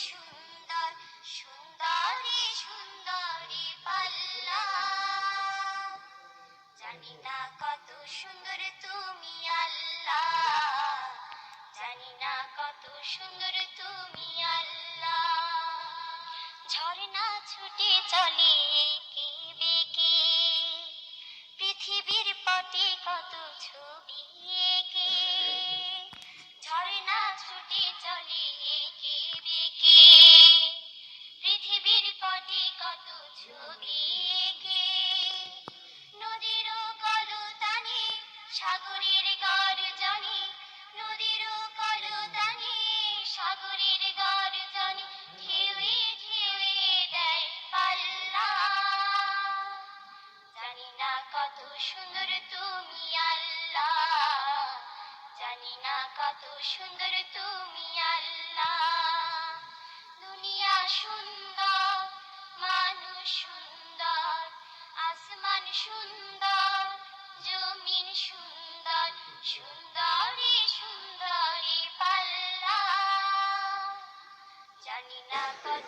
সুন্দর, সুন্দরী সুন্দরী পাল্লা। জানি না কত সুন্দর তুমি জানি না কত সুন্দর তুমি ছুটে চলে পৃথিবীর কত সাগরের গর্জনে নদীর কলতানে, সাগরের গর্জনে ঢেউয়ে ঢেউয়ে দেয় পাল্লা। জানি না কত সুন্দর তুমি আল্লাহ, জানি না কত সুন্দর তুমি আল্লাহ। দুনিয়া সুন্দর, মানুষ সুন্দর, আসমান সুন্দর, জমিন সুন্দর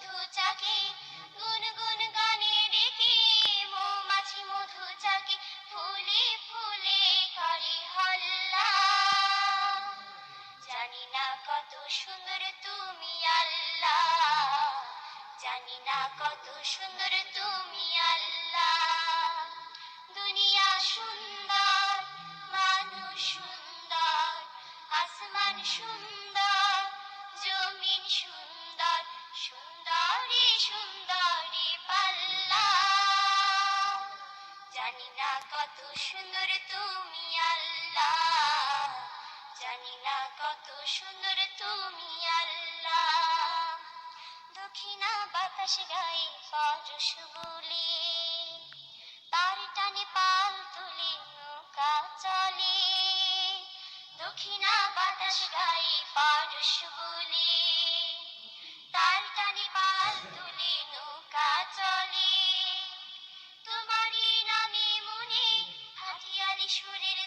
মধু গুনগুন গানে ডেকে মৌমাছি মধু ফুলে ফুলে করে হল্লা। জানি না কত সুন্দর তুমি আল্লাহ জানি না কত সুন্দর তুমি আল্লাহ দুনিয়া সুন্দর, মানুষ সুন্দর, আসমান সুন্দর, জমিন সুন্দর, সুন্দরী সুন্দরী পাল্লা। জানি না কত সুন্দর তুমি আল্লাহ। জানি না কত সুন্দর তুমি আল্লাহ। দক্ষিণা বাতাস গায়ে পরশ বলে তার টানে পাল তুলে নৌকা চলে। দক্ষিণা বাতাস গায়ে পরশ বলে সুরের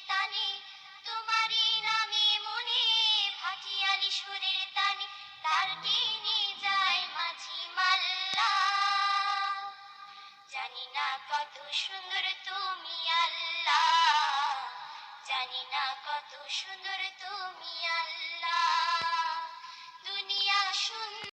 নামে মনে ভাটিয়ালি তার টেনে যায় মাঝি মাল্লা। জানি না কত সুন্দর তুমি আল্লাহ জানি না কত সুন্দর তুমি আল্লাহ দুনিয়া সুন্দর